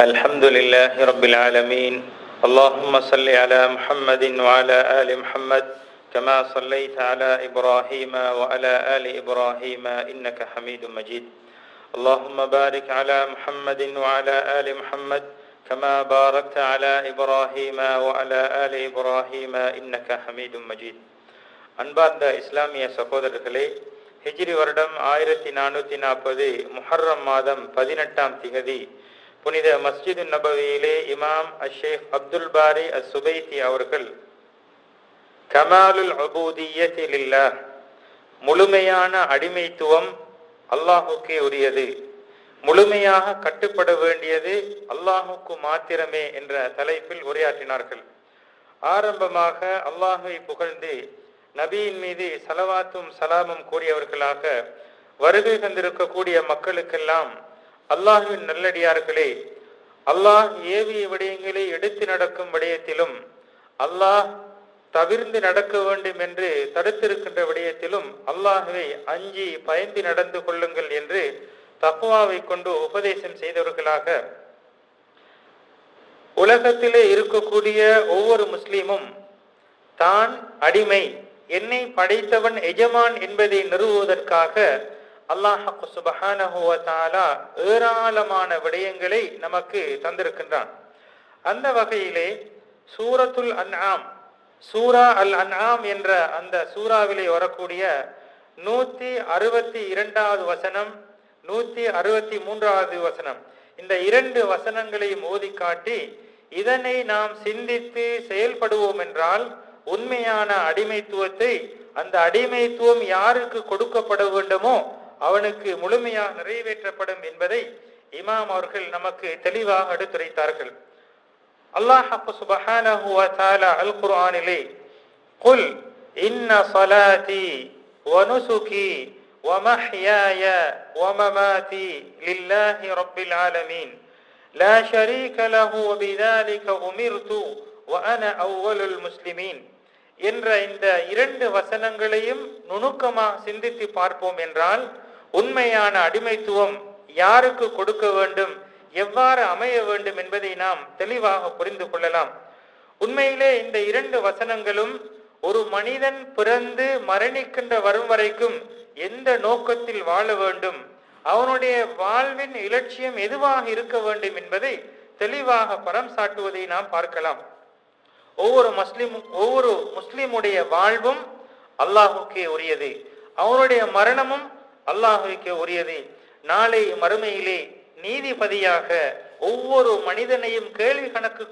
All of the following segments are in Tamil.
الحمد لله رب العالمين اللهم صل على محمد وعلى آل محمد كما صليت على إبراهيم وعلى آل إبراهيم إنك حميد مجيد اللهم بارك على محمد وعلى آل محمد كما باركت على إبراهيم وعلى آل إبراهيم إنك حميد مجيد அன்பார்ந்த இஸ்லாமிய சகோதரர்களே ஹிஜ்ரி வருடம் ஆயிரத்தி நானூற்றி நாற்பது முஹர்ரம் மாதம் பதினெட்டாம் திகதி புனித மஸ்ஜிது நபவியிலே இமாம் அஷேக் அப்துல் பாரி அஸ் சுபைத்தி அவர்கள் கமாலுல் அபூதியத்திலில்லா முழுமையான அடிமைத்துவம் அல்லாஹுக்கே உரியது. முழுமையாக கட்டுப்பட வேண்டியது அல்லாஹுக்கு மாத்திரமே என்ற தலைப்பில் உரையாற்றினார்கள். ஆரம்பமாக அல்லாஹை புகழ்ந்து நபியின் மீது சலவாத்தும் சலாமும் கூறியவர்களாக வருகை தந்திருக்கக்கூடிய மக்களுக்கெல்லாம் அல்லாஹுவின் நல்லடியார்களே அல்லாஹ் ஏவிய விடயங்களை எடுத்து நடக்கும் விடயத்திலும் அல்லாஹ் தவிர்ந்து நடக்க வேண்டும் என்று தடுத்திருக்கின்ற விடயத்திலும் அல்லாஹுவை அஞ்சி பயந்து நடந்து கொள்ளுங்கள் என்று தப்புவாவை கொண்டு உபதேசம் செய்தவர்களாக உலகத்திலே இருக்கக்கூடிய ஒவ்வொரு முஸ்லீமும் தான் அடிமை என்னை படைத்தவன் எஜமான் என்பதை நிறுவுவதற்காக அல்லாஹு சுபஹானஹுவத்தாலா ஏராளமான விடயங்களை நமக்கு தந்திருக்கின்றான். அந்த வகையிலே சூரத்துல் அன்ஆம் சூரா அல் அன்ஆம் என்ற அந்த சூறாவிலே வரக்கூடிய நூத்தி அறுபத்தி இரண்டாவது வசனம் நூத்தி அறுபத்தி மூன்றாவது வசனம் இந்த இரண்டு வசனங்களையும் ஓதி காட்டி இதனை நாம் சிந்தித்து செயல்படுவோம் என்றால் உண்மையான அடிமைத்துவத்தை அந்த அடிமைத்துவம் யாருக்கு கொடுக்கப்பட வேண்டுமோ அவனுக்கு முழுமையாக நிறைவேற்றப்படும் என்பதை இமாம் அவர்கள் நமக்கு தெளிவாக எடுத்துரைத்தார்கள். அல்லாஹ் சுபஹானஹு வ தஆலா அல் குர்ஆனிலே குல் இன்ன ஸலாத்தி வ நுசுகி வ மஹ்யாய வ மமாதி லில்லாஹி ரப்பில் ஆலமீன். லா ஷரீக லஹு வ பிதாலிக உமிர்து அவ்வலுல் முஸ்லிமீன். என்ற இந்த இரண்டு வசனங்களையும் நுணுக்கமாக சிந்தித்து பார்ப்போம் என்றால் உண்மையான அடிமைத்துவம் யாருக்கு கொடுக்க வேண்டும் எவ்வாறு அமைய வேண்டும் என்பதை நாம் தெளிவாக புரிந்து கொள்ளலாம். உண்மையிலே இந்த இரண்டு வசனங்களும் ஒரு மனிதன் பிறந்து மரணிக்கின்ற வரும் வரைக்கும் எந்த நோக்கத்தில் வாழ வேண்டும் அவனுடைய வாழ்வின் இலட்சியம் எதுவாக இருக்க வேண்டும் என்பதை தெளிவாக பரம் சாட்டுவதை நாம் பார்க்கலாம். ஒவ்வொரு முஸ்லிம் ஒவ்வொரு முஸ்லிமுடைய வாழ்வும் அல்லாஹுக்கே உரியது. அவனுடைய மரணமும் அல்லாஹுக்கு உரியது. நாளை மறுமையிலே நீதிபதியாக ஒவ்வொரு மனிதனையும் கேள்வி கணக்கு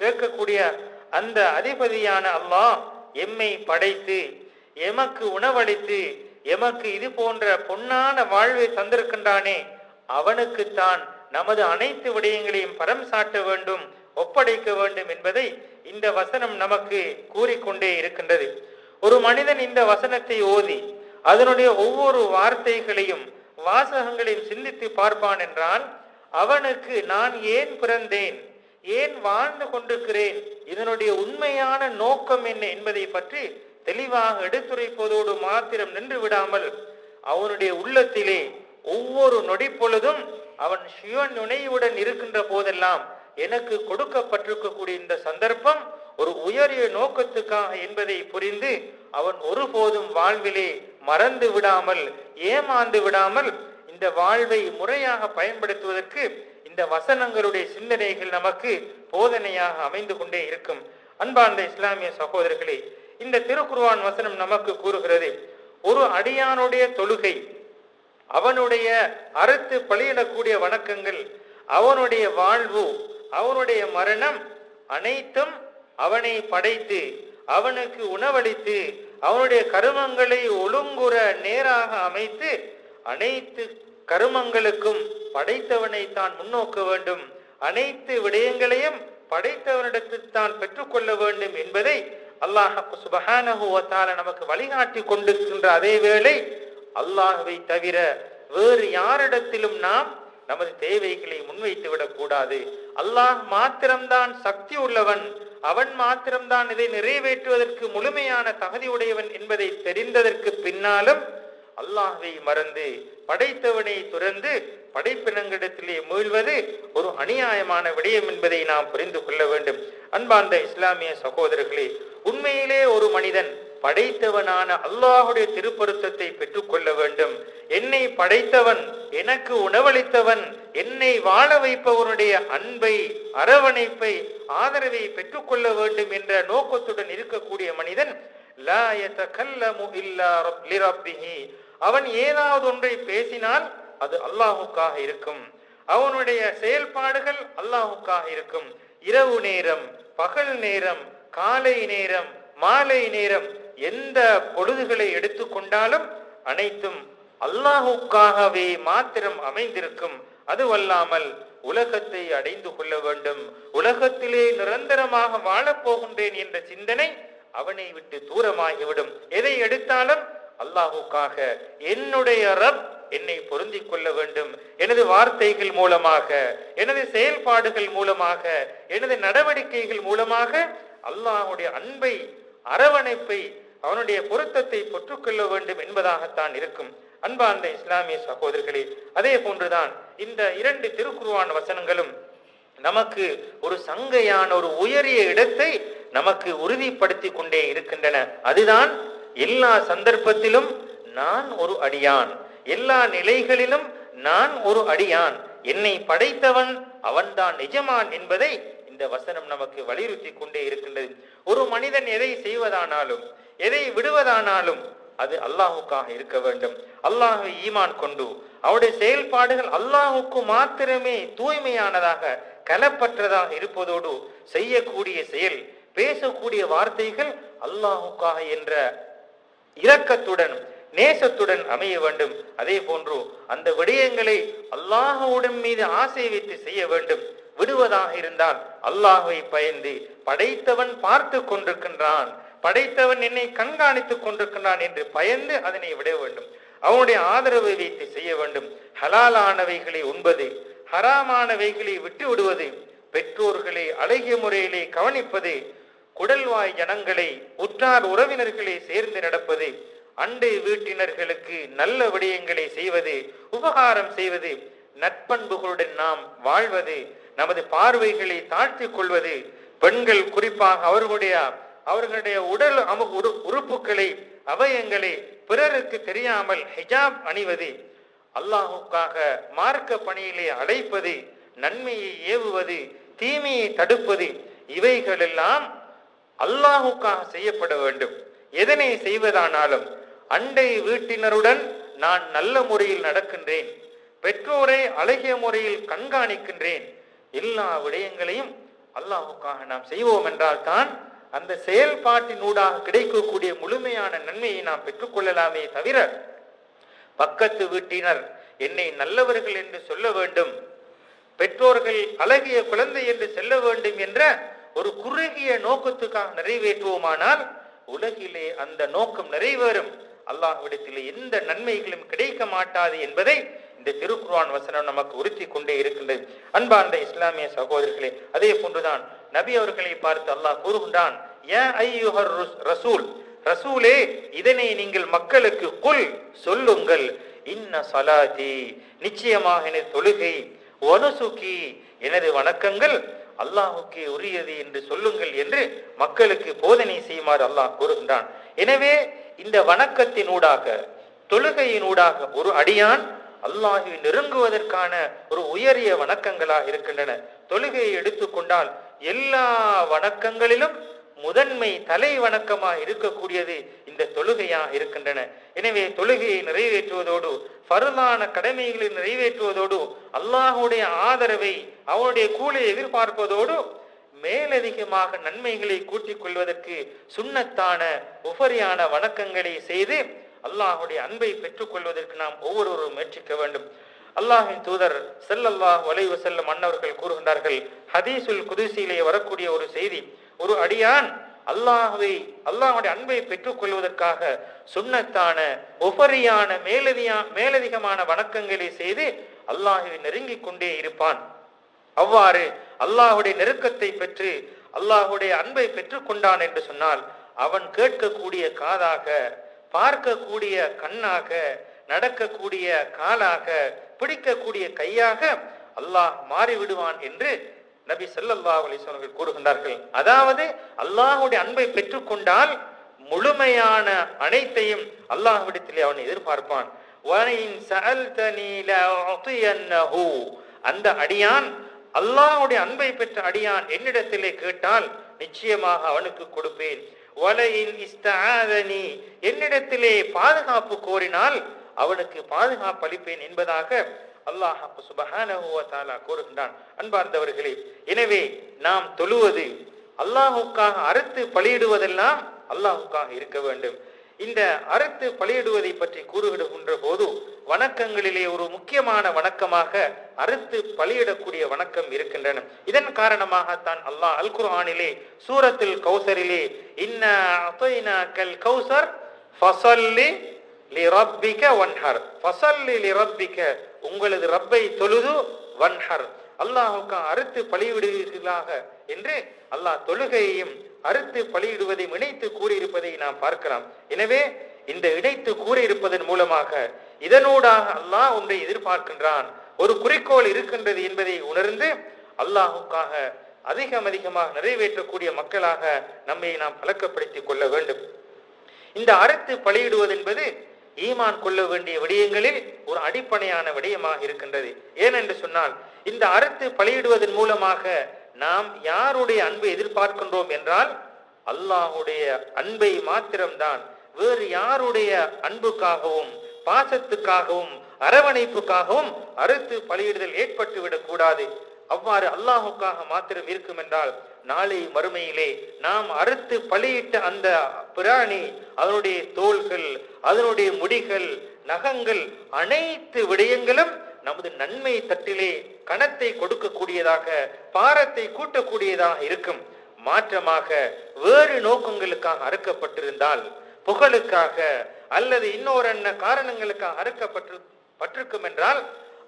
கேட்கக்கூடிய அந்த அதிபதியான அல்லாஹ் எம்மை படைத்து எமக்கு உணவளித்து எமக்கு இது போன்ற பொன்னான வாழ்வை தந்திருக்கின்றானே அவனுக்குத்தான் நமது அனைத்து விடயங்களையும் பரம் சாட்ட வேண்டும் ஒப்படைக்க வேண்டும் என்பதை இந்த வசனம் நமக்கு கூறிக்கொண்டே இருக்கின்றது. ஒரு மனிதன் இந்த வசனத்தை ஓதி அதனுடைய ஒவ்வொரு வார்த்தைகளையும் வாசகங்களையும் சிந்தித்து பார்ப்பான் என்றால் அவனுக்கு நான் ஏன் பிறந்தேன்? ஏன் வாழ்ந்து கொண்டிருக்கிறேன்? இதனுடைய உண்மையான நோக்கம் என்ன என்பதை பற்றி தெளிவாக எடுத்துரைப்பதோடு மாத்திரம் நின்று விடாமல் அவனுடைய உள்ளத்திலே ஒவ்வொரு நொடி பொழுதும் அவன் சிவன் நுனையுடன் இருக்கின்ற போதெல்லாம் எனக்கு கொடுக்கப்பட்டிருக்கக்கூடிய இந்த சந்தர்ப்பம் ஒரு உயரிய நோக்கத்துக்காக என்பதை புரிந்து அவன் ஒருபோதும் வாழ்விலே மறந்து விடாமல் ஏமாந்து விடாமல் இந்த வாழ்வை முறையாக பயன்படுத்துவதற்கு இந்த வசனங்களுடைய சிந்தனைகள் நமக்கு போதனையாக அமைந்து கொண்டே இருக்கும். அன்பார்ந்த இஸ்லாமிய சகோதரர்களே இந்த திருக்குர்வான் வசனம் நமக்கு கூறுகிறது ஒரு அடியானுடைய தொழுகை அவனுடைய அறுத்து பலியிடக்கூடிய வணக்கங்கள் அவனுடைய வாழ்வு அவனுடைய மரணம் அனைத்தும் அவனை படைத்து அவனுக்கு உணவளித்து அவனுடைய கருமங்களை ஒழுங்குற நேராக அமைத்து அனைத்து கருமங்களுக்கும் படைத்தவனை தான் முன்னோக்க வேண்டும். அனைத்து விடயங்களையும் படைத்தவனிடத்தில் தான் பெற்றுக்கொள்ள வேண்டும் என்பதை அல்லாஹ் சுபஹானஹுவத்தால நமக்கு வழிகாட்டி கொண்டிருக்கின்ற அதே வேளை அல்லாஹுவை தவிர வேறு யாரிடத்திலும் நாம் நமது தேவைகளை முன்வைத்து விடக் கூடாது. அல்லாஹ் மாத்திரம்தான் சக்தி உள்ளவன். அவன் மாத்திரம்தான் இதை நிறைவேற்றுவதற்கு முழுமையான தகுதி உடையவன் என்பதை தெரிந்ததற்கு பின்னாலும் அல்லாஹை மறந்து படைத்தவனை துறந்து படைப்பினங்களிடத்திலே மூழ்வது ஒரு அநியாயமான விடயம் என்பதை நாம் புரிந்து கொள்ள வேண்டும். அன்பார்ந்த இஸ்லாமிய சகோதரர்களே உண்மையிலே ஒரு மனிதன் படைத்தவனான அல்லாஹுடைய திருப்பொருத்தத்தை பெற்றுக்கொள்ள வேண்டும். என்னை படைத்தவன் எனக்கு உணவளித்தவன் என்னை வாழ வைப்பவனுடைய அன்பை அரவணைப்பை ஆதரவை பெற்றுக்கொள்ள வேண்டும் என்ற நோக்கத்துடன் இருக்கக்கூடிய மனிதன் ரப்- அவன் ஏதாவது ஒன்றை பேசினால் அது அல்லாஹுக்காக இருக்கும். அவனுடைய செயல்பாடுகள் அல்லாஹுக்காக இருக்கும். இரவு நேரம் பகல் நேரம் காலை நேரம் மாலை நேரம் எந்த பொழுதுகளை எடுத்துக்கொண்டாலும் அனைத்தும் அல்லாஹுக்காகவே மாத்திரம் அமைந்திருக்கும். அதுவல்லாமல் உலகத்தை அடைந்து கொள்ள வேண்டும். உலகத்திலே நிரந்தரமாக வாழப்போகின்றேன் என்ற சிந்தனை அவனை விட்டு தூரமாகிவிடும். எதை எடுத்தாலும் அல்லாஹுக்காக என்னுடைய ரப் என்னை பொருந்தி கொள்ள வேண்டும். எனது வார்த்தைகள் மூலமாக எனது செயல்பாடுகள் மூலமாக எனது நடவடிக்கைகள் மூலமாக அல்லாஹுடைய அன்பை அரவணைப்பை அவனுடைய பொருத்தத்தை பெற்றுக்கொள்ள வேண்டும் என்பதாகத்தான் இருக்கும். அன்பார்ந்த இஸ்லாமிய சகோதரர்களே அதே போன்றுதான் இந்த இரண்டு திருக்குருவான வசனங்களும் நமக்கு ஒரு சங்கையான ஒரு உயரிய இடத்தை நமக்கு உறுதிப்படுத்தி கொண்டே இருக்கின்றன. அதுதான் எல்லா சந்தர்ப்பத்திலும் நான் ஒரு அடியான். எல்லா நிலைகளிலும் நான் ஒரு அடியான். என்னை படைத்தவன் அவன்தான் நிஜமான் என்பதை இந்த வசனம் நமக்கு வலியுறுத்தி கொண்டே இருக்கின்றது. ஒரு மனிதன் எதை செய்வதானாலும் எதை விடுவதானாலும் அது அல்லாஹுக்காக இருக்க வேண்டும். அல்லாஹை ஈமான் கொண்டு அவருடைய செயல்பாடுகள் அல்லாஹுக்கு மாத்திரமே தூய்மையானதாக கலப்பற்றதாக இருப்பதோடு செய்யக்கூடிய செயல் பேசக்கூடிய வார்த்தைகள் அல்லாஹுக்காக என்ற இரக்கத்துடன் நேசத்துடன் அமைய வேண்டும். அதே போன்று அந்த விடயங்களை அல்லாஹுடன் மீது ஆசை வைத்து செய்ய வேண்டும். விடுவதாக இருந்தால் அல்லாஹுவை பயந்து படைத்தவன் பார்த்து கொண்டிருக்கின்றான். படைத்தவன் என்னை கண்காணித்துக் கொண்டிருக்கின்றான் என்று பயந்து அதனை விட வேண்டும். அவனுடைய ஆதரவை வைத்து செய்ய வேண்டும். ஹலாலானவைகளை உண்பது ஹராமானவைகளை விட்டு விடுவது பெற்றோர்களை அழகிய முறையிலே கவனிப்பது குடல்வாய் ஜனங்களை உற்றார் உறவினர்களை சேர்ந்து நடப்பது அண்டை வீட்டினர்களுக்கு நல்ல விடயங்களை செய்வது உபகாரம் செய்வது நட்பண்புகளுடன் நாம் வாழ்வது நமது பார்வைகளை தாழ்த்தி கொள்வது பெண்கள் குறிப்பாக அவர்களுடைய அவர்களுடைய உடல் அமு உறுப்புகளை அவயங்களை பிறருக்கு தெரியாமல் ஹிஜாப் அணிவது அல்லாஹுக்காக மார்க்க பணியிலே அழைப்பது நன்மையை ஏவுவது தீமையை தடுப்பது இவைகளெல்லாம் அல்லாஹுக்காக செய்யப்பட வேண்டும். எதனை செய்வதானாலும் அண்டை வீட்டினருடன் நான் நல்ல முறையில் நடக்கின்றேன் பெற்றோரை அழகிய முறையில் கண்காணிக்கின்றேன் எல்லா விடயங்களையும் அல்லாஹுக்காக நாம் செய்வோம் என்றால் தான் அந்த செயல்பாட்டினூடாக கிடைக்கக்கூடிய முழுமையான நன்மையை நாம் பெற்றுக்கொள்ளலாமே தவிர பக்கத்து வீட்டினர் என்னை நல்லவர்கள் என்று சொல்ல வேண்டும் பெற்றோர்கள் அழகிய குழந்தை என்று செல்ல வேண்டும் என்ற ஒரு குறுகிய நோக்கத்துக்காக நிறைவேற்றுவோமானால் உலகிலே அந்த நோக்கம் நிறைவேறும். அல்லாஹ்விடத்திலே எந்த நன்மைகளும் கிடைக்க மாட்டாது என்பதை இந்த திருக்குர்ஆன் வசனம் நமக்கு உறுத்தி கொண்டே இருக்கின்றது. அன்பார்ந்த இஸ்லாமிய சகோதரர்களே அதே போன்றுதான் நபி அவர்களை பார்த்து அல்லாஹ் கூறுகின்றான் ரசூல் ரசூலே இதனை நீங்கள் மக்களுக்கு குல் சொல்லுங்கள். இன்ன சலாதி நிச்சயமாக எனது தொழுகை வனுசுகி எனது வணக்கங்கள் அல்லாஹுக்கே உரியது என்று சொல்லுங்கள் என்று மக்களுக்கு போதனை செய்யுமாறு அல்லாஹ் கூறுகின்றான். எனவே இந்த வணக்கத்தினூடாக தொழுகையினூடாக ஒரு அடியான் அல்லாஹை நெருங்குவதற்கான ஒரு உயரிய வணக்கங்களாக இருக்கின்றன. தொழுகையை எடுத்துக்கொண்டால் எல்லா வணக்கங்களிலும் முதன்மை தலை வணக்கமாக இருக்கக்கூடியது இந்த தொழுகையாக இருக்கின்றன. எனவே தொழுகையை நிறைவேற்றுவதோடு பருதான கடமைகளை நிறைவேற்றுவதோடு அல்லாஹுடைய ஆதரவை அவனுடைய கூலை எதிர்பார்ப்பதோடு மேலதிகமாக நன்மைகளை கூட்டிக் கொள்வதற்கு சுண்ணத்தான உபரியான வணக்கங்களை செய்து அல்லாஹுடைய அன்பை பெற்றுக்கொள்வதற்கு நாம் ஒவ்வொருவரும் முயற்சிக்க வேண்டும். அல்லாஹின் தூதர் செல்லல்லாஹ் வலைவு செல்லும் அன்னவர்கள் கூறுகின்றார்கள் ஹதீசுல் குதுசியிலே வரக்கூடிய ஒரு செய்தி ஒரு அடியான் அல்லாஹுவை அல்லாஹ்வுடைய அன்பை பெற்றுக்கொள்வதற்காக சுண்ணத்தான உபரியான மேலதியா மேலதிகமான வணக்கங்களை செய்து அல்லாஹுவை நெருங்கிக் கொண்டே இருப்பான். அவ்வாறு அல்லாஹுடைய நெருக்கத்தை பெற்று அல்லாஹுடைய அன்பை பெற்றுக்கொண்டான் என்று சொன்னால் அவன் கேட்கக்கூடிய காதாக பார்க்கக்கூடிய கண்ணாக நடக்கக்கூடிய காலாக பிடிக்கக்கூடிய கையாக அல்லாஹ் மாறிவிடுவான் என்று நபி ஸல்லல்லாஹு அலிஸ்வர்கள் கூறுகின்றார்கள். அதாவது அல்லாஹுடைய அன்பை பெற்றுக்கொண்டால் முழுமையான அனைத்தையும் அல்லாஹ்விடத்திலே அவன் எதிர்பார்ப்பான். அந்த அடியான் அல்லாஹ்வுடைய அன்பை பெற்ற அடியான் என்னிடத்திலே கேட்டால் நிச்சயமாக அவனுக்கு கொடுப்பேன். வலையில் இஸ்தாதனி என்னிடத்திலே பாதுகாப்பு கோரினால் அவனுக்கு பாதுகாப்பு அளிப்பேன் என்பதாக அல்லாஹ் சுபஹானஹு கூறுகின்றான். அன்பார்ந்தவர்களே எனவே நாம் தொழுவது அல்லாஹுக்காக அறுத்து பலியிடுவதெல்லாம் அல்லாஹுக்காக இருக்க வேண்டும். இந்த அறுத்து பலியிடுவதை பற்றி கூறுகின்ற போது வணக்கங்களிலே ஒரு முக்கியமான வணக்கமாக அறுத்து பலியிடக்கூடிய வணக்கம் இருக்கின்றன. இதன் காரணமாகத்தான் அல்லாஹ் அல் குர்ஆனிலே சூரத்தில் கௌசரிலே இன்ன கல் கௌசர் ஃபஸல்லி லிரப்பிக வன்ஹர். ஃபஸல்லி லிரப்பிக உங்களது ரப்பை தொழுது வன்ஹர். அல்லாஹுக்கு அறுத்து பலியிடுவீர்களாக என்று அல்லாஹ் தொழுகையையும் அறுத்து பலியிடுவதை இணைத்து கூறியிருப்பதை நாம் பார்க்கலாம். எனவே இந்த இணைத்து கூறியிருப்பதன் மூலமாக இதனூடாக அல்லாஹ் ஒன்றை எதிர்பார்க்கின்றான். ஒரு குறிக்கோள் இருக்கின்றது என்பதை உணர்ந்து அல்லாஹுக்காக அதிகம் அதிகமாக நிறைவேற்றக்கூடிய மக்களாக நம்மை நாம் பழக்கப்படுத்திக் கொள்ள வேண்டும். இந்த அறுத்து பலியிடுவது என்பது ஈமான் கொள்ள வேண்டிய விடயங்களில் ஒரு அடிப்படையான விடயமாக இருக்கின்றது. ஏனென்று சொன்னால் இந்த அறுத்து பலியிடுவதன் மூலமாக நாம் யாருடைய அன்பை எதிர்பார்க்கின்றோம் என்றால் அல்லாஹுடைய அன்பை மாத்திரம்தான். வேறு யாருடைய அன்புக்காகவும் பாசத்துக்காகவும் அரவணைப்புக்காகவும் அறுத்து பலியிடுதல் ஏற்பட்டுவிடக் கூடாது அவ்வாறு அல்லாஹுக்காக மாத்திரம் இருக்கும் என்றால் நாளை மறுமையிலே நாம் அறுத்து பலியிட்ட அந்த பிராணி அதனுடைய தோள்கள் அதனுடைய முடிகள் நகங்கள் அனைத்து விடயங்களும் நமது நன்மை தட்டிலே கணத்தை கொடுக்கக்கூடியதாக பாரத்தை கூட்டக்கூடியதாக இருக்கும். மாற்றமாக வேறு நோக்கங்களுக்காக அறுக்கப்பட்டிருந்தால் புகழுக்காக அல்லது இன்னொரு என்ன காரணங்களுக்காக அறுக்கப்பட்டு பட்டிருக்கும் என்றால்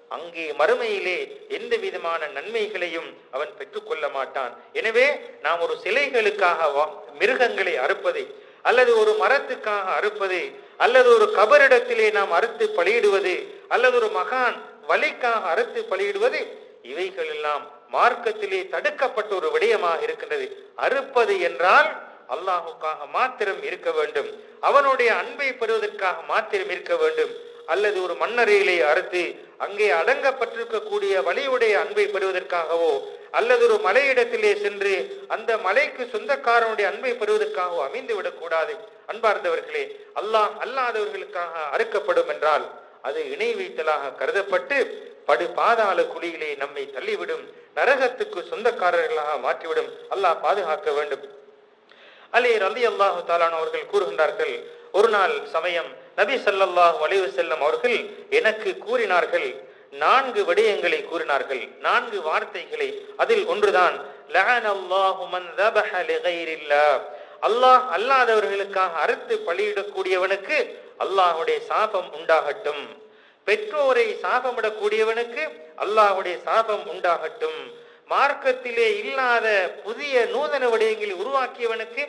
அங்கே மறுமையிலே எந்த விதமான நன்மைகளையும் அவன் பெற்றுக்கொள்ள மாட்டான். எனவே நாம் ஒரு சிலைகளுக்காக வா- மிருகங்களை அறுப்பது அல்லது ஒரு மரத்துக்காக அறுப்பது அல்லது ஒரு கபரிடத்திலே நாம் அறுத்து பலியிடுவது அல்லது ஒரு மகான் வலிக்காக அறுத்து பலியிடுவது இவைகள் எல்லாம் மார்க்கத்திலே தடுக்கப்பட்ட ஒரு விடயமாக இருக்கின்றது. அறுப்பது என்றால் அல்லாஹுக்காக மாத்திரம் இருக்க வேண்டும். அவனுடைய அன்பை பெறுவதற்காக மாத்திரம் இருக்க வேண்டும். அல்லது ஒரு மண்ணறையிலே அறுத்து அங்கே அடங்கப்பட்டிருக்கக்கூடிய வலியுடைய அன்பை பெறுவதற்காகவோ அல்லது ஒரு மலையிடத்திலே சென்று அந்த மலைக்கு சொந்தக்காரனுடைய அன்பை பெறுவதற்காகவோ அமைந்து விடக்கூடாது அன்பார்ந்தவர்களே அல்லாஹ் அல்லாதவர்களுக்காக அறுக்கப்படும் என்றால் அது இணை வைத்தலாக கருதப்பட்டு படு பாதாள குழியிலே நம்மை தள்ளிவிடும் நரகத்துக்கு சொந்தக்காரர்களாக மாற்றிவிடும் அல்லாஹ் பாதுகாக்க வேண்டும். அலி அலி அல்லாஹு தாலான் அவர்கள் கூறுகின்றார்கள் ஒரு நாள் சமயம் நபி சல்லாஹ் வலிவு செல்லும் அவர்கள் எனக்கு கூறினார்கள் நான்கு விடயங்களை கூறினார்கள் நான்கு வார்த்தைகளை அதில் ஒன்றுதான் அல்லாஹ் அல்லாதவர்களுக்காக அறுத்து பலியிடக்கூடியவனுக்கு அல்லாஹுடைய சாபம் உண்டாகட்டும். பெற்றோரை சாபமிடக்கூடியவனுக்கு அல்லாஹுடைய சாபம் உண்டாகட்டும். மார்க்கத்திலே இல்லாத புதிய நூதன விடயங்களை உருவாக்கியவனுக்கு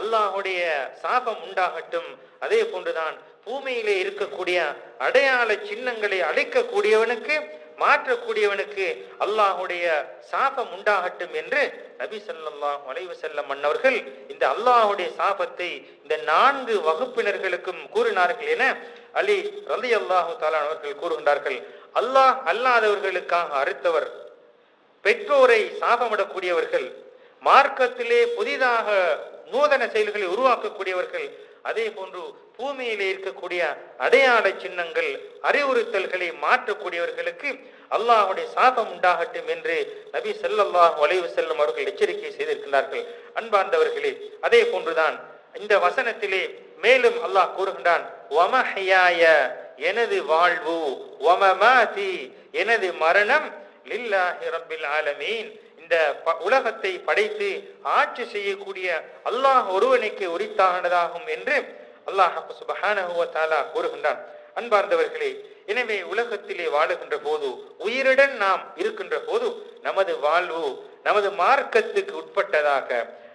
அல்லாஹுடைய சாபம் உண்டாகட்டும். அதே போன்றுதான் பூமியிலே இருக்கக்கூடிய அடையாள சின்னங்களை அழைக்கக்கூடியவனுக்கு மாற்றக்கூடியவனுக்கு அல்லாஹுடைய சாபம் உண்டாகட்டும் என்று நபி ஸல்லல்லாஹு வளைவு செல்லம் அன்னவர்கள் இந்த அல்லாஹுடைய சாபத்தை இந்த நான்கு வகுப்பினர்களுக்கும் கூறினார்கள் என அலி ரலியல்லாஹு தஆலா அவர்கள் கூறுகின்றார்கள். அல்லாஹ் அல்லாதவர்களுக்காக அறுத்தவர் பெற்றோரை சாபமிடக்கூடியவர்கள் மார்க்கத்திலே புதிதாக நூதன செயல்களை உருவாக்கக்கூடியவர்கள் அதே போன்று பூமியிலே இருக்கக்கூடிய அடையாள சின்னங்கள் அறிவுறுத்தல்களை மாற்றக்கூடியவர்களுக்கு அல்லாஹுடைய சாபம் உண்டாகட்டும் என்று நபி ஸல்லல்லாஹு அலைஹி செல்லும் அவர்கள் எச்சரிக்கை செய்திருக்கிறார்கள் அன்பார்ந்தவர்களே அதே போன்றுதான் இந்த வசனத்திலே மேலும் அல்லாஹ் கூறுகின்றான் எனது வாழ்வு வமமாதி எனது மரணம் லில்லாஹி ரபில் ஆலமீன். இந்த ப- உலகத்தை படைத்து ஆட்சி செய்யக்கூடிய அல்லாஹ் ஒருவனுக்கு உரித்தானதாகும் என்று அல்லாஹ் சுபஹானஹு கூறுகின்றான். அன்பார்ந்தவர்களே எனவே உலகத்திலே வாழுகின்ற போது உயிருடன் நாம் இருக்கின்ற போது நமது வாழ்வு நமது மார்க்கத்துக்கு உட்பட்டதாக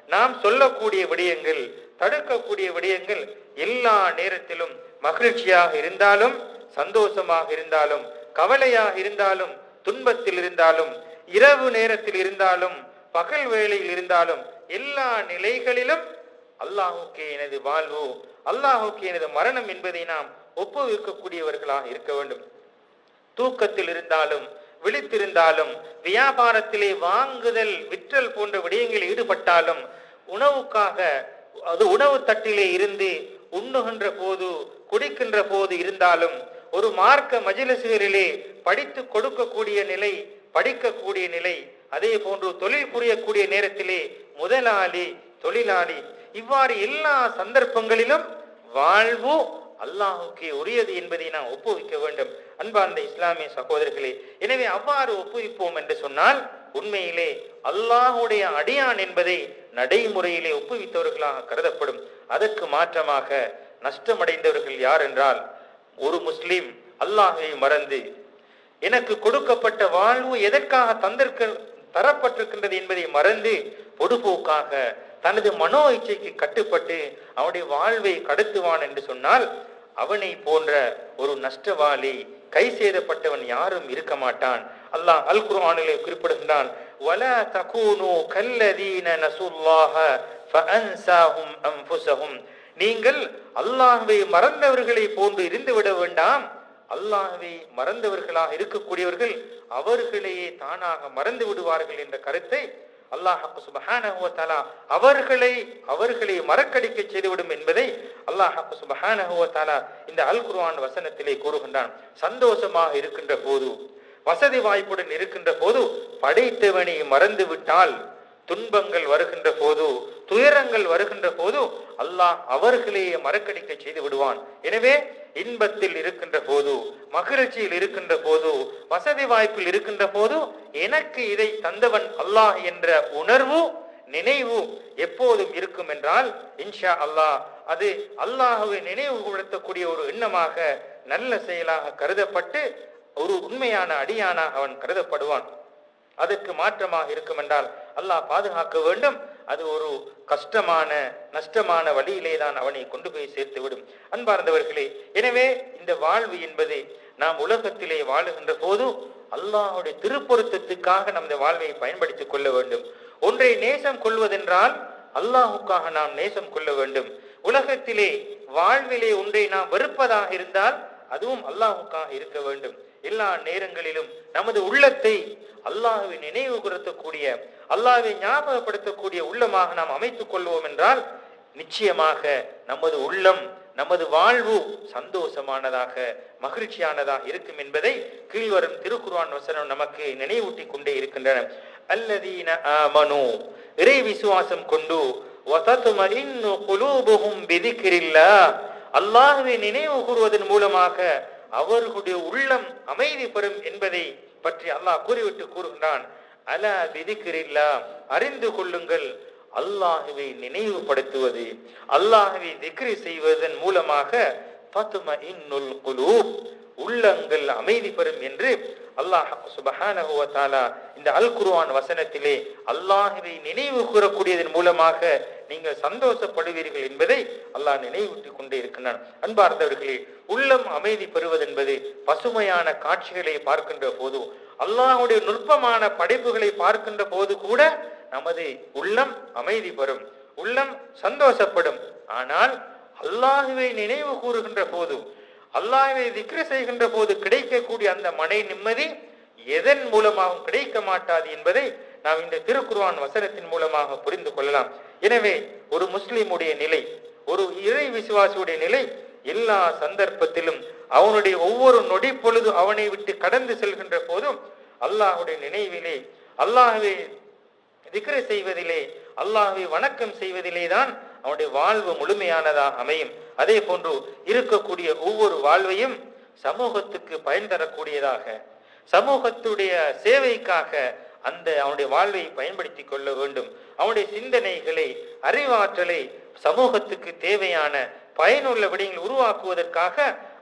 நாம் சொல்லக்கூடிய விடயங்கள் தடுக்கக்கூடிய விடயங்கள் எல்லா நேரத்திலும் மகிழ்ச்சியாக இருந்தாலும் சந்தோஷமாக இருந்தாலும் கவலையாக இருந்தாலும் துன்பத்தில் இருந்தாலும் இரவு நேரத்தில் இருந்தாலும் பகல் வேளையில் இருந்தாலும் எல்லா நிலைகளிலும் அல்லாஹுக்கே எனது வாழ்வு அல்லாஹுக்கு எனது மரணம் என்பதை நாம் ஒப்புவிக்கக்கூடியவர்களாக இருக்க வேண்டும். தூக்கத்தில் இருந்தாலும் விழித்திருந்தாலும் வியாபாரத்திலே வாங்குதல் விற்றல் போன்ற விடயங்களில் ஈடுபட்டாலும் உணவுக்காக அது உணவு தட்டிலே இருந்து உண்ணுகின்ற போது குடிக்கின்ற போது இருந்தாலும் ஒரு மார்க்க மஜிலிசுகளிலே படித்து கொடுக்கக்கூடிய நிலை படிக்கக்கூடிய நிலை அதே போன்று தொழில் புரியக்கூடிய நேரத்திலே முதலாளி தொழிலாளி இவ்வாறு எல்லா சந்தர்ப்பங்களிலும் வாழ்வு அல்லாஹுக்கே உரியது என்பதை நாம் ஒப்புவிக்க வேண்டும். அன்பார்ந்த இஸ்லாமிய சகோதரர்களே எனவே அவ்வாறு ஒப்புவிப்போம் என்று சொன்னால் உண்மையிலே அல்லாஹுடைய அடியான் என்பதை நடைமுறையிலே ஒப்புவித்தவர்களாக கருதப்படும். அதற்கு மாற்றமாக நஷ்டமடைந்தவர்கள் யார் என்றால் ஒரு முஸ்லிம் அல்லாஹை மறந்து எனக்கு கொடுக்கப்பட்ட வாழ்வு எதற்காக தந்திருக்க தரப்பட்டிருக்கின்றது என்பதை மறந்து பொடுபோக்காக தனது மனோ இச்சைக்கு கட்டுப்பட்டு அவனுடைய வாழ்வை கடத்துவான் என்று சொன்னால் அவனை போன்ற ஒரு நஷ்டவாளி கை சேதப்பட்டவன் யாரும் இருக்க மாட்டான். அல்லாஹ் அல் குர்ஆனிலே குறிப்பிடுகின்றான் வலா தகூனு கல்லதீன நசுல்லாஹ ஃபஅன்சாஹும் அன்ஃபுஸஹும். நீங்கள் அல்லாஹ்வை மறந்தவர்களை போன்று இருந்து விட வேண்டாம். அல்லாஹ்வை மறந்தவர்களாக இருக்கக்கூடியவர்கள் அவர்களையே தானாக மறந்து விடுவார்கள் என்ற கருத்தை அல்லாஹ் சுபஹானஹு அவர்களை அவர்களை மறக்கடிக்க செய்துவிடும் என்பதை அல்லாஹ் சுபஹானஹு இந்த அல் குர்வான் வசனத்திலே கூறுகின்றான். சந்தோஷமாக இருக்கின்ற போது வசதி வாய்ப்புடன் இருக்கின்ற போது படைத்தவனை மறந்து விட்டால் துன்பங்கள் வருகின்ற போது துயரங்கள் வருகின்ற போது அல்லாஹ் அவர்களையே மறக்கடிக்க செய்து விடுவான். எனவே இன்பத்தில் இருக்கின்ற போது மகிழ்ச்சியில் இருக்கின்ற போது வசதி வாய்ப்பில் இருக்கின்ற போது எனக்கு இதை தந்தவன் அல்லாஹ் என்ற உணர்வு நினைவு எப்போதும் இருக்கும் என்றால் இன்ஷா அல்லாஹ் அது அல்லாஹுவை நினைவு கொடுத்தக்கூடிய ஒரு எண்ணமாக நல்ல செயலாக கருதப்பட்டு ஒரு உண்மையான அடியானாக அவன் கருதப்படுவான். அதற்கு மாற்றமாக இருக்கும் என்றால் அல்லாஹ் பாதுகாக்க வேண்டும். அது ஒரு கஷ்டமான நஷ்டமான வழியிலே தான் அவனை கொண்டு போய் சேர்த்து விடும். அன்பார்ந்தவர்களே எனவே இந்த வாழ்வு என்பது நாம் உலகத்திலே வாழுகின்ற போது அல்லாஹுடைய திருப்பொருத்தத்துக்காக நமது வாழ்வை பயன்படுத்திக் கொள்ள வேண்டும். ஒன்றை நேசம் கொள்வதென்றால் அல்லாஹுக்காக நாம் நேசம் கொள்ள வேண்டும். உலகத்திலே வாழ்விலே ஒன்றை நாம் வெறுப்பதாக இருந்தால் அதுவும் அல்லாஹுக்காக இருக்க வேண்டும். எல்லா நேரங்களிலும் நமது உள்ளத்தை அல்லாஹுவை நினைவு கூறக்கூடிய அல்லாவை ஞாபகப்படுத்தக்கூடிய உள்ளமாக நாம் அமைத்துக் கொள்வோம் என்றால் நிச்சயமாக நமது உள்ளம் நமது வாழ்வு சந்தோஷமானதாக மகிழ்ச்சியானதாக இருக்கும் என்பதை கீழ்வரும் திருக்குருவான் வசனம் நமக்கு நினைவூட்டி கொண்டே இருக்கின்றன. அல்லதீன ஆமனு இறை விசுவாசம் கொண்டு வதத்மஇன்னு நினைவு கூறுவதன் மூலமாக அவர்களுடைய உள்ளம் அமைதி பெறும் என்பதை பற்றி அல்லாஹ் கூறிவிட்டு கூறுகின்றான். அலா விதிக்கிறில்லா அறிந்து கொள்ளுங்கள். அல்லாஹுவை நினைவுபடுத்துவது அல்லாஹுவை திக்ரி செய்வதன் மூலமாக பத்தும இன்னுல் குலூப் உள்ளங்கள் அமைதி பெறும் என்று அல்லாஹ் சுபஹானஹு இந்த அல் குருவான் வசனத்திலே அல்லாஹுவை நினைவு கூறக்கூடியதன் மூலமாக நீங்கள் சந்தோஷப்படுவீர்கள் என்பதை அல்லாஹ் நினைவூட்டிக் கொண்டே இருக்கின்றான். அன்பார்ந்தவர்களே உள்ளம் அமைதி பெறுவதென்பது பசுமையான காட்சிகளை பார்க்கின்ற போதும் அல்லாஹுடைய நுட்பமான படைப்புகளை பார்க்கின்ற போது கூட நமது உள்ளம் அமைதி பெறும் உள்ளம் சந்தோஷப்படும். ஆனால் அல்லாஹுவை நினைவு கூறுகின்ற போது அல்லாஹுவை திக்ர செய்கின்ற போது கிடைக்கக்கூடிய அந்த மனை நிம்மதி எதன் மூலமாகவும் கிடைக்க மாட்டாது என்பதை நாம் இந்த திருக்குருவான் வசனத்தின் மூலமாக புரிந்து கொள்ளலாம். எனவே ஒரு முஸ்லிமுடைய நிலை ஒரு இறை விசுவாசியுடைய நிலை எல்லா சந்தர்ப்பத்திலும் அவனுடைய ஒவ்வொரு நொடி பொழுது அவனை விட்டு கடந்து செல்கின்ற போதும் அல்லாஹுடைய நினைவிலே அல்லாஹுவை திக்ரை செய்வதிலே அல்லாஹுவை வணக்கம் செய்வதிலே தான் அவனுடைய வாழ்வு முழுமையானதாக அமையும். அதே போன்று இருக்கக்கூடிய ஒவ்வொரு வாழ்வையும் சமூகத்துக்கு பயன் தரக்கூடியதாக சமூகத்துடைய சேவைக்காக அந்த அவனுடைய வாழ்வை பயன்படுத்தி கொள்ள வேண்டும். அவனுடைய சிந்தனைகளை அறிவாற்றலை சமூகத்துக்கு தேவையான பயனுள்ள விடயங்களை உருவாக்குவதற்காக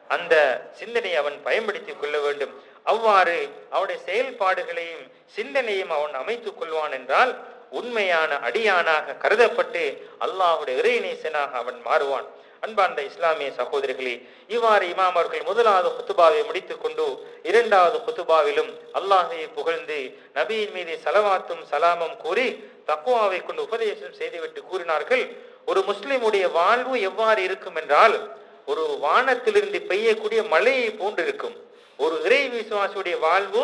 அந்த சிந்தனையை அவன் பயன்படுத்திக் கொள்ள வேண்டும். அவ்வாறு அவனுடைய செயல்பாடுகளையும் சிந்தனையும் அவன் அமைத்துக் கொள்வான் என்றால் உண்மையான அடியானாக கருதப்பட்டு அல்லாஹுடைய இறைநேசனாக அவன் மாறுவான். அன்பார்ந்த இஸ்லாமிய சகோதரிகளே இவ்வாறு இமாம் அவர்கள் முதலாவது குத்துபாவை முடித்துக் கொண்டு இரண்டாவது குத்துபாவிலும் அல்லாஹையை புகழ்ந்து நபியின் மீது சலவாத்தும் சலாமும் கூறி தக்குவாவை கொண்டு உபதேசம் செய்துவிட்டு கூறினார்கள். ஒரு முஸ்லிமுடைய வாழ்வு எவ்வாறு இருக்கும் என்றால் ஒரு வானத்திலிருந்து பெய்யக்கூடிய மழையை போன்று இருக்கும் ஒரு இறை விசுவாசியுடைய வாழ்வு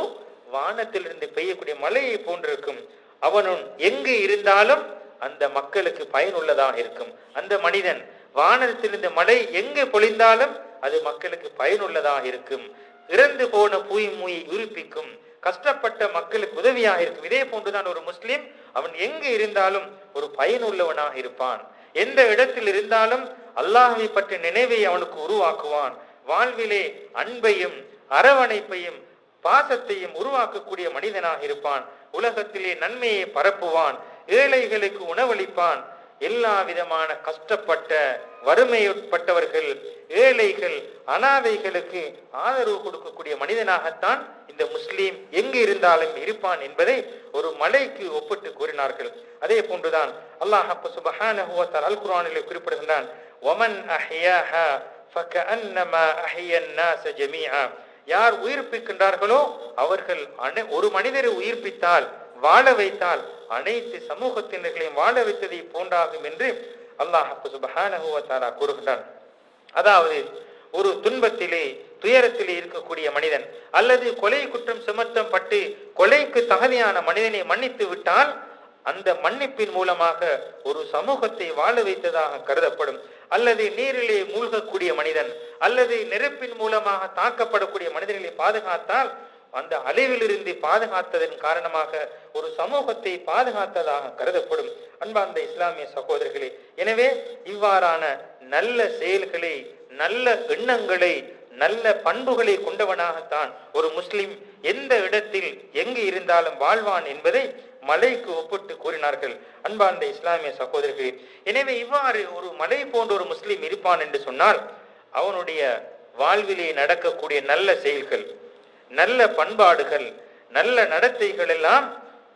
வானத்திலிருந்து பெய்யக்கூடிய மழையை போன்றிருக்கும். அவனும் எங்கு இருந்தாலும் அந்த மக்களுக்கு பயனுள்ளதாக இருக்கும். அந்த மனிதன் வானத்திலிருந்து மழை எங்கு பொழிந்தாலும் அது மக்களுக்கு பயனுள்ளதாக இருக்கும். இறந்து போன பூய் மூயை உருப்பிக்கும் கஷ்டப்பட்ட மக்களுக்கு உதவியாக இருக்கும். இதே போன்றுதான் ஒரு முஸ்லீம் அவன் எங்கு இருந்தாலும் ஒரு பயனுள்ளவனாக இருப்பான். எந்த இடத்தில் இருந்தாலும் அல்லாஹை பற்றி நினைவை அவனுக்கு உருவாக்குவான். வாழ்விலே அன்பையும் அரவணைப்பையும் பாசத்தையும் உருவாக்கக்கூடிய மனிதனாக இருப்பான். உலகத்திலே நன்மையை பரப்புவான். ஏழைகளுக்கு உணவளிப்பான். எல்லா விதமான கஷ்டப்பட்ட வறுமையுட்பட்டவர்கள் ஏழைகள் அனாதைகளுக்கு ஆதரவு கொடுக்கக்கூடிய மனிதனாகத்தான் இந்த முஸ்லீம் எங்கு இருந்தாலும் இருப்பான் என்பதை ஒரு மலைக்கு ஒப்பிட்டு கூறினார்கள். அதே போன்றுதான் அல்லாஹ் சுபஹானஹு வ அல் குரானில் குறிப்பிடுகின்றான் வமன் அஹ்யாஹா ஃபகஅன்னமா அஹ்யன் ஜமீஆ. யார் உயிர்ப்பிக்கின்றார்களோ அவர்கள் ஒரு மனிதரை உயிர்ப்பித்தால் வாழ வைத்தால் அனைத்து சமூகத்தினர்களையும் வாழ வைத்ததை போன்றாகும் என்று அல்லாஹ் சுபஹானஹு வ கூறுகின்றான். அதாவது ஒரு துன்பத்திலே துயரத்திலே இருக்கக்கூடிய மனிதன் அல்லது கொலை குற்றம் சுமத்தம் பட்டு கொலைக்கு தகுதியான மனிதனை மன்னித்து விட்டால் அந்த மன்னிப்பின் மூலமாக ஒரு சமூகத்தை வாழ வைத்ததாக கருதப்படும். அல்லது நீரிலே மூழ்கக்கூடிய மனிதன் அல்லது நெருப்பின் மூலமாக தாக்கப்படக்கூடிய மனிதர்களை பாதுகாத்தால் அந்த அழிவிலிருந்து பாதுகாத்ததன் காரணமாக ஒரு சமூகத்தை பாதுகாத்ததாக கருதப்படும் அன்பார்ந்த இஸ்லாமிய சகோதரர்களே. எனவே இவ்வாறான நல்ல செயல்களை நல்ல எண்ணங்களை நல்ல பண்புகளை கொண்டவனாகத்தான் ஒரு முஸ்லிம் எந்த இடத்தில் எங்கு இருந்தாலும் வாழ்வான் என்பதை மலைக்கு ஒப்பிட்டு கூறினார்கள் அன்பார்ந்த இஸ்லாமிய சகோதரர்களே. எனவே இவ்வாறு ஒரு மலை போன்ற ஒரு முஸ்லிம் இருப்பான் என்று சொன்னால் அவனுடைய வாழ்விலே நடக்கக்கூடிய நல்ல செயல்கள் நல்ல பண்பாடுகள் நல்ல நடத்தைகள் எல்லாம்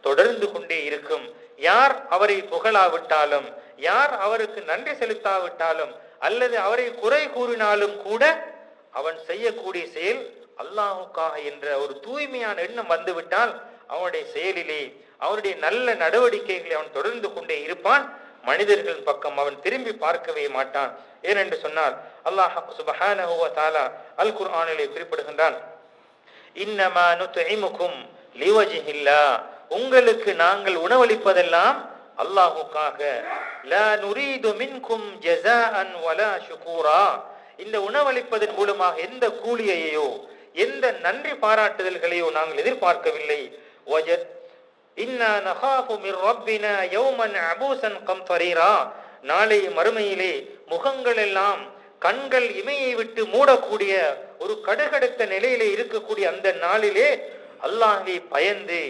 தொடர்ந்து கொண்டே இருக்கும். யார் அவரை புகழாவிட்டாலும் யார் அவருக்கு நன்றி செலுத்தாவிட்டாலும் அல்லது அவரை குறை கூறினாலும் கூட அவன் செய்யக்கூடிய செயல் அல்லாஹுக்காக என்ற ஒரு தூய்மையான எண்ணம் வந்துவிட்டால் அவனுடைய செயலிலே அவனுடைய நல்ல நடவடிக்கைகளை அவன் தொடர்ந்து கொண்டே இருப்பான். மனிதர்கள் பக்கம் அவன் திரும்பி பார்க்கவே மாட்டான். ஏனென்று சொன்னால் அல்லாஹ் சுபஹான அல் குர்ஆனிலே குறிப்பிடுகின்றான் இன்னமா நுத்துமுக்கும் லிவஜிஹில்லா. உங்களுக்கு நாங்கள் உணவளிப்பதெல்லாம் அல்லாஹுக்காக. லா நுரீது மின்கும் ஜஸாஅன் வலா ஷுகூரா. இந்த உணவளிப்பதன் மூலமாக எந்த கூலியையோ எந்த நன்றி பாராட்டுதல்களையோ நாங்கள் எதிர்பார்க்கவில்லை. வஜத் இன்னா நகாஃபு மிர் ரப்பினா யௌமன் அபூசன் கம்தரீரா நாளை மறுமையிலே முகங்கள் எல்லாம் கண்கள் இமையை விட்டு மூடக்கூடிய ஒரு கடுகடுத்த நிலையில இருக்கக்கூடிய அந்த நாளிலே அல்லாஹை பயந்து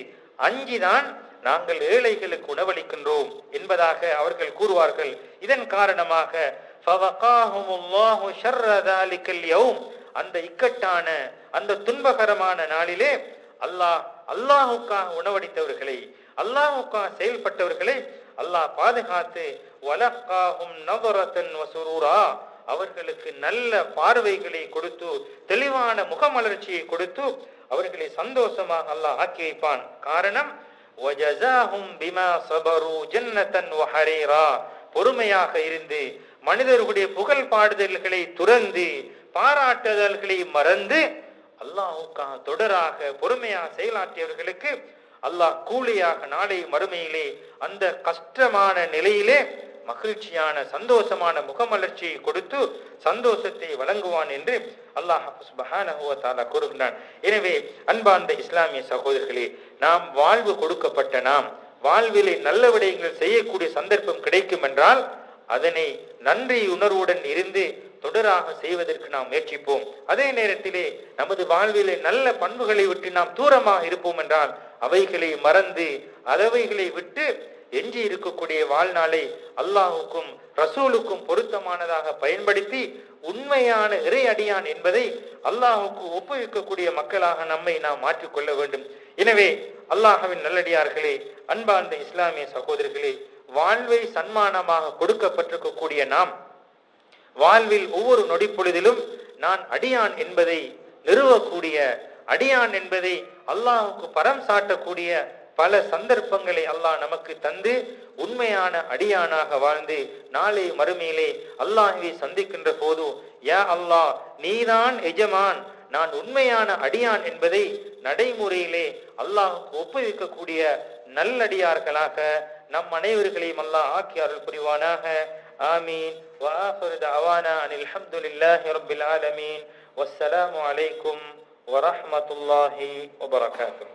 அஞ்சிதான் நாங்கள் ஏழைகளுக்கு உணவளிக்கின்றோம் என்பதாக அவர்கள் கூறுவார்கள். இதன் காரணமாக அந்த இக்கட்டான அந்த துன்பகரமான நாளிலே அல்லாஹ் அல்லாஹுக்காக உணவடித்தவர்களை அல்லாஹுக்காக செயல்பட்டவர்களை அல்லாஹ் பாதுகாத்து வலக்காகும் நவரத்தன் வசூரா அவர்களுக்கு நல்ல பார்வைகளை கொடுத்து தெளிவான முகமலர்ச்சியை கொடுத்து அவர்களை சந்தோஷமாக அல்லாஹ் ஆக்கி வைப்பான். காரணம் பிமா பொறுமையாக இருந்து மனிதர்களுடைய புகழ் பாடுதல்களை துறந்து பாராட்டுதல்களை மறந்து அல்லாஹுக்கா தொடராக பொறுமையாக செயலாற்றியவர்களுக்கு அல்லாஹ் கூலியாக நாளை மறுமையிலே அந்த கஷ்டமான நிலையிலே மகிழ்ச்சியான சந்தோஷமான முகமலர்ச்சியை கொடுத்து சந்தோஷத்தை வழங்குவான் என்று அல்லாஹ் சுப்ஹானஹு கூறுகின்றான். எனவே அன்பார்ந்த இஸ்லாமிய சகோதரர்களே நாம் வாழ்வு கொடுக்கப்பட்ட நாம் வாழ்விலே நல்ல விடயங்கள் செய்யக்கூடிய சந்தர்ப்பம் கிடைக்கும் என்றால் அதனை நன்றி உணர்வுடன் இருந்து தொடராக செய்வதற்கு நாம் முயற்சிப்போம். அதே நேரத்திலே நமது வாழ்விலே நல்ல பண்புகளை விட்டு நாம் தூரமாக இருப்போம் என்றால் அவைகளை மறந்து அளவைகளை விட்டு எஞ்சி இருக்கக்கூடிய வாழ்நாளை அல்லாஹுக்கும் ரசூலுக்கும் பொருத்தமானதாக பயன்படுத்தி உண்மையான இறை அடியான் என்பதை அல்லாஹுக்கு ஒப்புவிக்கக்கூடிய மக்களாக நம்மை நாம் மாற்றிக்கொள்ள வேண்டும். எனவே அல்லாஹவின் நல்லடியார்களே அன்பார்ந்த இஸ்லாமிய சகோதரர்களே வாழ்வை சன்மானமாக கொடுக்கப்பட்டிருக்கக்கூடிய நாம் வாழ்வில் ஒவ்வொரு நொடி பொழுதிலும் நான் அடியான் என்பதை நிறுவக்கூடிய அடியான் என்பதை அல்லாஹுக்கு பரம் சாட்டக்கூடிய பல சந்தர்ப்பங்களை அல்லாஹ் நமக்கு தந்து உண்மையான அடியானாக வாழ்ந்து நாளை மறுமையிலே அல்லாஹை சந்திக்கின்ற போது ஏ அல்லாஹ் நீதான் எஜமான். நான் உண்மையான அடியான் என்பதை நடைமுறையிலே அல்லாஹ் ஒப்புவிக்கக்கூடிய நல்லடியார்களாக நம் அனைவர்களையும் அல்லாஹ் ஆக்கியார்கள் புரிவானாக. ஆமீன். அலமீன் வசலாம் வலைக்கும் வரமத்துல்லாஹி வபரகாத்தும்